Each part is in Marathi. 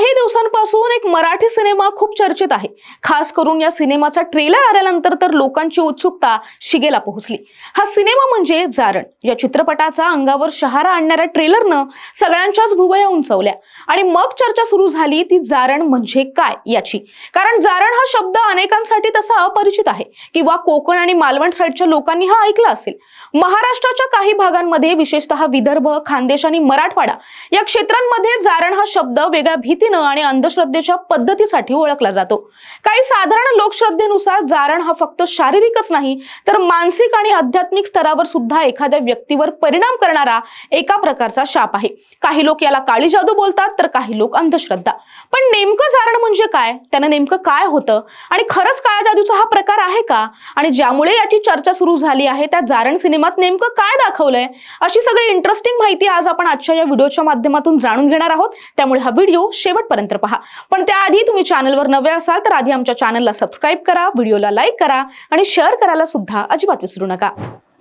काही दिवसांपासून एक मराठी सिनेमा खूप चर्चेत आहे. खास करून या सिनेमाचा ट्रेलर आल्यानंतर तर लोकांची उत्सुकता शिगेला पोहोचली. हा सिनेमा म्हणजे जारण. या चित्रपटाचा अंगावर शहारा आणणाऱ्या ट्रेलरनं सगळ्यांच्याच भुवया उंचवल्या. आणि मग चर्चा सुरू झाली ती जारण म्हणजे काय याची. कारण जारण हा शब्द अनेकांसाठी तसा अपरिचित आहे. किंवा कोकण आणि मालवण साईडच्या लोकांनी हा ऐकला असेल. महाराष्ट्राच्या काही भागांमध्ये विशेषतः विदर्भ खानदेश आणि मराठवाडा या क्षेत्रांमध्ये जारण हा शब्द वेगळ्या भीतीनं आणि अंधश्रद्धेच्या पद्धतीसाठी ओळखला जातो. काही साधारण लोकश्रद्धेनुसार जारण हा फक्त शारीरिकच नाही तर मानसिक आणि आध्यात्मिक स्तरावर सुद्धा एखाद्या व्यक्तीवर परिणाम करणारा एका प्रकारचा शाप आहे. काही लोक याला काळी जादू बोलतात तर काही लोक अंधश्रद्धा. पण नेमकं जारण म्हणजे काय? त्यानं नेमकं काय होतं? आणि खरंच काळ्या जादूचा हा प्रकार आहे का? आणि ज्यामुळे याची चर्चा सुरू झाली आहे त्या जारण सिनेमात नेमकं काय दाखवलंय? अशी सगळी इंटरेस्टिंग माहिती आज आपण आजच्या या व्हिडिओच्या माध्यमातून जाणून घेणार आहोत. त्यामुळे हा व्हिडिओ शेवट शेवटपर्यंत पहा. पण त्याआधी तुम्ही चॅनलवर नवे असाल तर आधी आमच्या चॅनलला सबस्क्राईब करा व्हिडिओला लाईक करा आणि शेअर करायला सुद्धा अजिबात विसरू नका.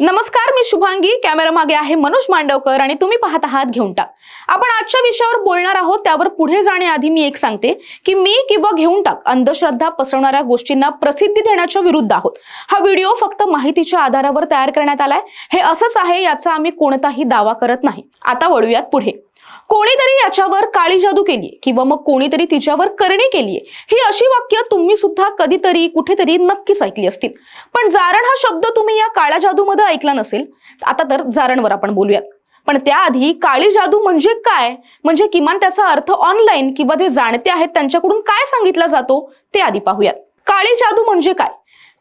नमस्कार मी शुभांगी. कॅमेरा मागे आहे मनोज मांडवकर आणि तुम्ही पाहत आहात घेऊन टाक. आपण आजच्या विषयावर बोलणार आहोत. त्यावर पुढे जाण्याआधी मी एक सांगते की मी किंवा घेऊन टाक अंधश्रद्धा पसरवणाऱ्या गोष्टींना प्रसिद्धी देण्याच्या विरुद्ध आहोत. हा व्हिडिओ फक्त माहितीच्या आधारावर तयार करण्यात आलाय. हे असंच आहे याचा आम्ही कोणताही दावा करत नाही. आता वळूयात पुढे. कोणीतरी याच्यावर काळी जादू केलीये किंवा मग कोणीतरी तिच्यावर करणी केलीये. ही अशी वाक्य तुम्ही सुद्धा कधीतरी कुठेतरी नक्कीच ऐकली असतील. पण जारण हा शब्द तुम्ही या काळ्या जादूमध्ये ऐकला नसेल आता तर जारणवर आपण बोलूयात. पण त्याआधी काळी जादू म्हणजे काय? म्हणजे किमान त्याचा अर्थ ऑनलाईन किंवा जे जाणते आहेत त्यांच्याकडून काय सांगितला जातो ते आधी पाहूयात. काळी जादू म्हणजे काय?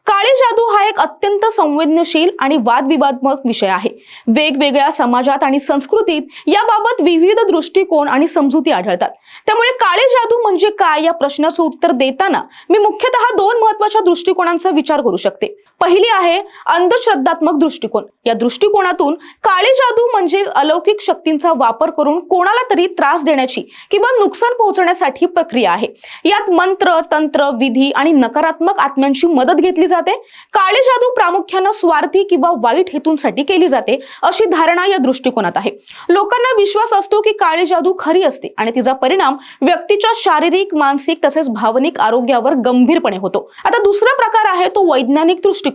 काळी जादू हा एक अत्यंत संवेदनशील आणि वादविवादात्मक विषय आहे. वेगवेगळ्या समाजात आणि संस्कृतीत याबाबत विविध दृष्टिकोन आणि समजुती आढळतात. त्यामुळे काळी जादू म्हणजे काय या प्रश्नाचं उत्तर देताना मी मुख्यतः दोन महत्त्वाच्या दृष्टिकोनांचा विचार करू शकते. पहिली आहे अंधश्रद्धात्मक दृष्टिकोन. या दृष्टिकोनातून काळी जादू म्हणजे अलौकिक शक्तींचा वापर करून कोणाला तरी त्रास देण्याची किंवा नुकसान पोहोचण्यासाठी प्रक्रिया आहे. यात मंत्र तंत्र विधी आणि नकारात्मक आत्म्यांची मदत घेतली जाते. काळी जादू प्रामुख्यानं स्वार्थी किंवा वाईट हेतूंसाठी केली जाते अशी धारणा या दृष्टिकोनात आहे. लोकांना विश्वास असतो की काळी जादू खरी असते आणि तिचा परिणाम व्यक्तीच्या शारीरिक मानसिक तसेच भावनिक आरोग्यावर गंभीरपणे होतो. आता दुसरा प्रकार आहे तो वैज्ञानिक दृष्टिकोन.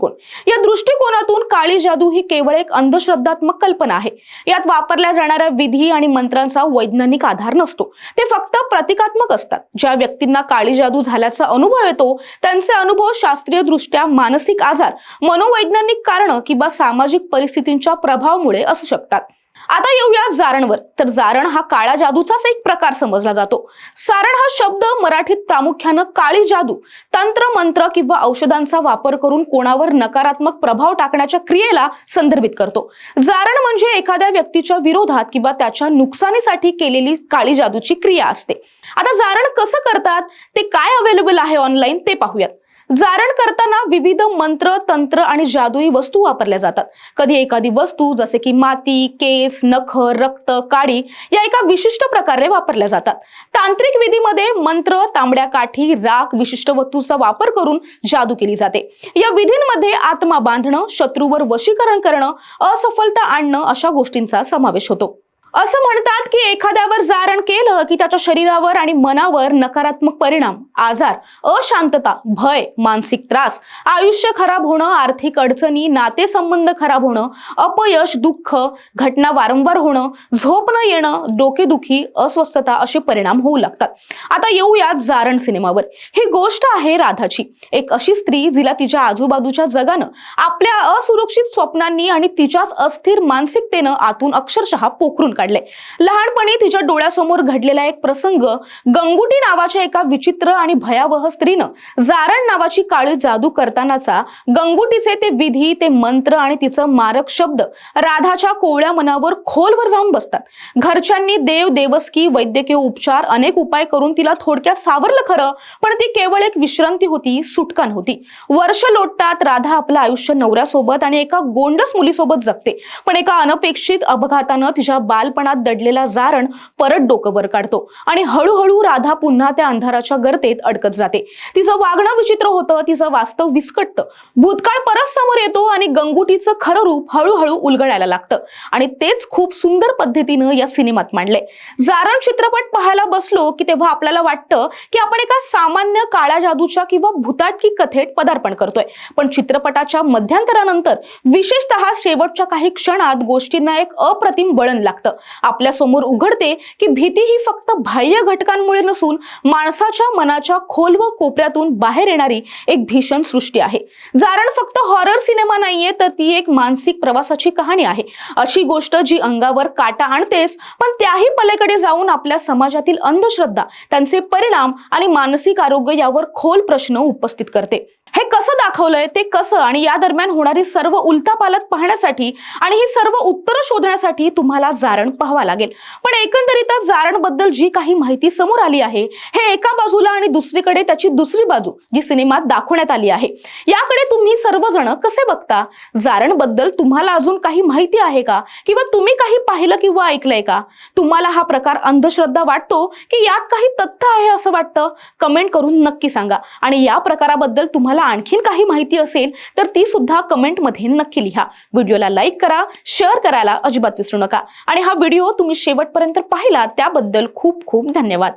या दृष्टिकोनातून काळी जादू ही केवळ एक अंधश्रद्धात्मक कल्पना आहे. यात वापरल्या जाणाऱ्या विधी आणि मंत्रांचा वैज्ञानिक आधार नसतो. ते फक्त प्रतिकात्मक असतात. ज्या व्यक्तींना काळी जादू झाल्याचा अनुभव येतो त्यांचे अनुभव शास्त्रीय दृष्ट्या मानसिक आजार मनोवैज्ञानिक कारण किंवा सामाजिक परिस्थितींच्या प्रभावामुळे असू शकतात. आता येऊया जारणवर. तर जारण हा काळ्या जादूचाच एक प्रकार समजला जातो. सारण हा शब्द मराठीत प्रामुख्यानं काळी जादू तंत्र मंत्र किंवा औषधांचा वापर करून कोणावर नकारात्मक प्रभाव टाकण्याच्या क्रियेला संदर्भित करतो. जारण म्हणजे एखाद्या व्यक्तीच्या विरोधात किंवा त्याच्या नुकसानीसाठी केलेली काळी जादूची क्रिया असते. आता जारण कसं करतात? ते काय अवेलेबल आहे ऑनलाईन ते पाहूयात. जारण करताना विविध मंत्र तंत्र आणि जादुई वस्तू वापरल्या जातात. कधी एखादी वस्तू जसे की माती केस नख रक्त काडी या एका विशिष्ट प्रकारे वापरल्या जातात. तांत्रिक विधीमध्ये मंत्र तांबड्या काठी राख विशिष्ट वस्तूचा वापर करून जादू केली जाते. या विधींमध्ये आत्मा बांधणं शत्रूवर वशीकरण करणं असफलता आणणं अशा गोष्टींचा समावेश होतो. असं म्हणतात की एखाद्यावर जारण केलं की त्याच्या शरीरावर आणि मनावर नकारात्मक परिणाम आजार अशांतता भय मानसिक त्रास आयुष्य खराब होणं आर्थिक अडचणी नातेसंबंध खराब होणं अपयश दुःख घटना वारंवार होणं झोप न येणं डोकेदुखी अस्वस्थता असे परिणाम होऊ लागतात. आता येऊयात जारण सिनेमावर. ही गोष्ट आहे राधाची. एक अशी स्त्री जिला तिच्या आजूबाजूच्या जगानं आपल्या असुरक्षित स्वप्नांनी आणि तिच्याच अस्थिर मानसिकतेनं आतून अक्षरशः पोखरून काढले. लहानपणी तिच्या डोळ्यासमोर घडलेला एक प्रसंग गंगुटी नावाच्या एका विचित्र आणि भयावह स्त्रीनं जारण नावाची काळी जादू करतानाचा गंगुटीचे ते विधी ते मंत्र आणि तिचं मारक शब्द राधाच्या कोवळ्या मनावर खोलवर जाऊन बसतात. घरच्यांनी देव देवस्की वैद्यकीय उपचार अनेक उपाय करून तिला थोडक्यात सावरलं खरं पण ती केवळ एक विश्रांती होती सुटका नव्हती. वर्ष लोटतात राधा आपलं आयुष्य नवऱ्यासोबत आणि एका गोंडस मुलीसोबत जगते. पण एका अनपेक्षित अपघातानं तिच्या बाल संकल्पनात दडलेला जारण परत डोकं वर काढतो आणि हळूहळू राधा पुन्हा त्या अंधाराच्या गर्तेत अडकत जाते. तिचं वागणं विचित्र होतं तिचं वास्तव विस्कटतं. भूतकाळ परत समोर येतो आणि गंगुटीचं खरं रूप हळूहळू उलगडायला लागतं. आणि तेच खूप सुंदर पद्धतीनं या सिनेमात मांडलंय. जारण चित्रपट पाहायला बसलो की तेव्हा आपल्याला वाटतं की आपण एका सामान्य काळ्या जादूच्या किंवा भूताटकी कथेत पदार्पण करतोय. पण चित्रपटाच्या मध्यांतरानंतर विशेषतः शेवटच्या काही क्षणात गोष्टींना एक अप्रतिम वळण लागतं. आपल्यासमोर उघडते की भीती ही फक्त बाह्य घटकांमुळे नसून माणसाच्या मनाच्या खोल व कोपऱ्यातून बाहेर येणारी एक भीषण सृष्टी आहे. जारण फक्त हॉरर सिनेमा नाहीये तर ती एक मानसिक प्रवासाची कहाणी आहे. अशी गोष्ट जी अंगावर काटा आणतेच पण त्याही पलीकडे जाऊन आपल्या समाजातील अंधश्रद्धा त्यांचे परिणाम आणि मानसिक आरोग्य यावर खोल प्रश्न उपस्थित करते. हे कसं दाखवलंय ते कसं आणि या दरम्यान होणारी सर्व उलतापालत पाहण्यासाठी आणि ही सर्व उत्तरं शोधण्यासाठी तुम्हाला जारण पाहावा लागेल. पण एकंदरीतच जारणबद्दल जी काही माहिती समोर आली आहे हे एका बाजूला आणि दुसरीकडे त्याची दुसरी बाजू जी सिनेमात दाखवण्यात आली आहे. याकडे तुम्ही सर्वजण कसे बघता? जारणबद्दल तुम्हाला अजून काही माहिती आहे का? किंवा तुम्ही काही पाहिलं किंवा ऐकलंय का? तुम्हाला हा प्रकार अंधश्रद्धा वाटतो की यात काही तथ्य आहे असं वाटतं? कमेंट करून नक्की सांगा. आणि या प्रकाराबद्दल तुम्हाला आणखीन काही माहिती असेल तर ती सुद्धा कमेंटमध्ये नक्की लिहा. व्हिडिओला लाईक करा शेअर करायला अजिबात विसरू नका. आणि हा व्हिडिओ तुम्ही शेवटपर्यंत पाहिला त्याबद्दल खूप खूप धन्यवाद.